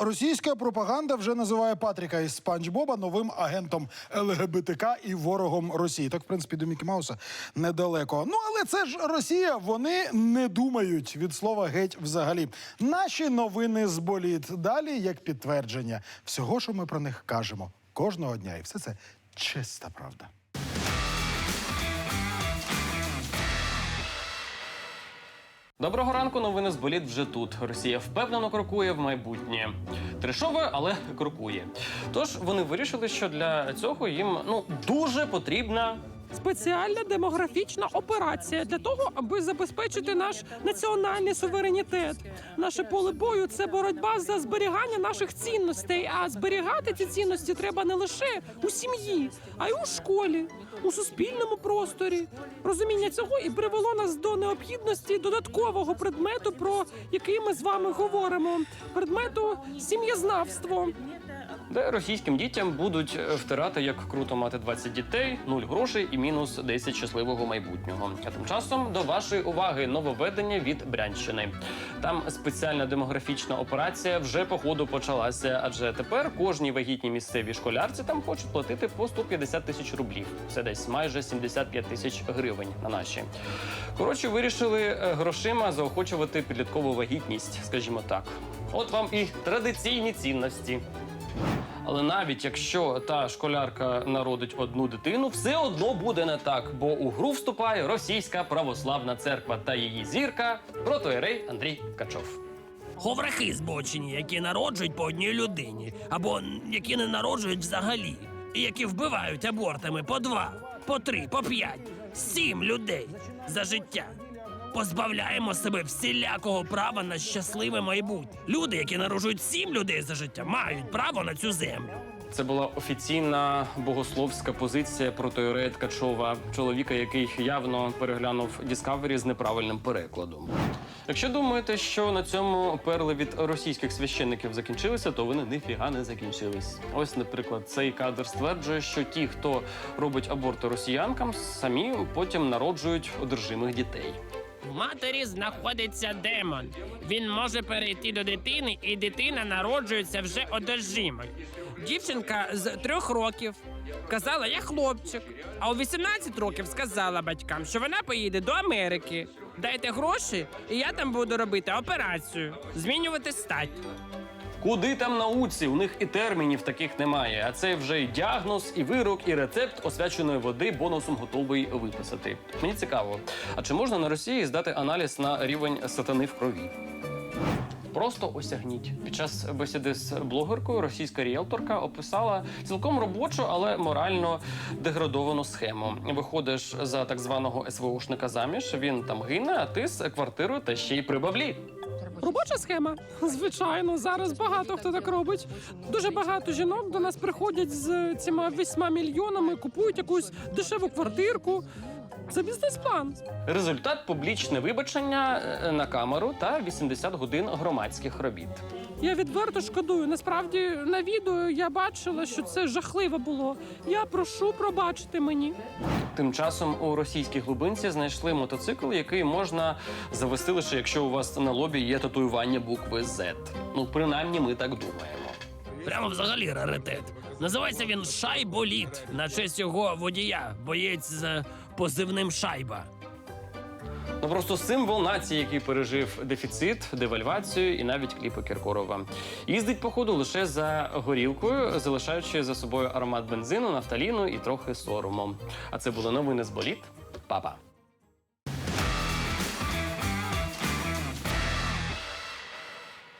російська пропаганда вже називає Патріка із Спанч Боба новим агентом ЛГБТК і ворогом Росії. Так, в принципі, до Мікі Мауса недалеко. Ну але це ж Росія. Вони не думають від слова геть взагалі. Наші новини з боліт далі як підтвердження всього, що ми про них кажемо кожного дня, і все це чиста правда. Доброго ранку, новини з боліт вже тут. Росія впевнено крокує в майбутнє. Трешове, але крокує. Тож вони вирішили, що для цього їм ну дуже потрібна спеціальна демографічна операція для того, аби забезпечити наш національний суверенітет. Наше поле бою це боротьба за зберігання наших цінностей. А зберігати ці цінності треба не лише у сім'ї, а й у школі, у суспільному просторі. Розуміння цього і привело нас до необхідності додаткового предмету, про який ми з вами говоримо. Предмету сім'єзнавство. Де російським дітям будуть е, втирати, як круто мати 20 дітей, 0 грошей і мінус 10 щасливого майбутнього. А тим часом до вашої уваги нововведення від Брянщини. Там спеціальна демографічна операція вже по ходу почалася, адже тепер кожній вагітній місцевій школярці там хочуть платити по 150 тисяч рублів. Це десь майже 75 тисяч гривень на наші. Коротше, вирішили е, грошима заохочувати підліткову вагітність, скажімо так. От вам і традиційні цінності. Але навіть якщо та школярка народить одну дитину, все одно буде не так, бо у гру вступає російська православна церква та її зірка протоєрей Андрій Ткачов. Ховрахи збочені, які народжують по одній людині, або які не народжують взагалі, і які вбивають абортами по два, по три, по п'ять, сім людей за життя. Позбавляємо себе всілякого права на щасливе майбутнє. Люди, які народжують сім людей за життя, мають право на цю землю. Це була офіційна богословська позиція протоєрея Ткачова, чоловіка, який явно переглянув Discovery з неправильним перекладом. Якщо думаєте, що на цьому перли від російських священників закінчилися, то вони ніфіга не закінчились. Ось, наприклад, цей кадр стверджує, що ті, хто робить аборти росіянкам, самі потім народжують одержимих дітей. В матері знаходиться демон. Він може перейти до дитини, і дитина народжується вже одержимою. Дівчинка з трьох років казала, я хлопчик. А у 18 років сказала батькам, що вона поїде до Америки. Дайте гроші, і я там буду робити операцію, змінювати стать. Куди там науці? У них і термінів таких немає. А це вже і діагноз, і вирок, і рецепт освяченої води бонусом готовий виписати. Мені цікаво, а чи можна на Росії здати аналіз на рівень сатани в крові? Просто осягніть. Під час бесіди з блогеркою російська ріелторка описала цілком робочу, але морально деградовану схему. Виходиш за так званого СВОшника заміж, він там гине, а ти з квартирою та ще й при баблі. Робоча схема. Звичайно, зараз багато хто так робить. Дуже багато жінок до нас приходять з цими вісьма мільйонами, купують якусь дешеву квартирку. Це бізнес-план. Результат публічне вибачення е, на камеру та 80 годин громадських робіт. Я відверто шкодую. Насправді на відео я бачила, що це жахливо було. Я прошу пробачити мені. Тим часом у російській глибинці знайшли мотоцикл, який можна завести лише якщо у вас на лобі є татуювання букви Z. Ну, принаймні, ми так думаємо. Прямо взагалі раритет. Називається він Шайболіт на честь його водія, боєць з позивним Шайба. Ну просто символ нації, який пережив дефіцит, девальвацію і навіть кліпи Кіркорова. Їздить походу лише за горілкою, залишаючи за собою аромат бензину, нафталіну і трохи сорому. А це були новини з боліт. Па-па.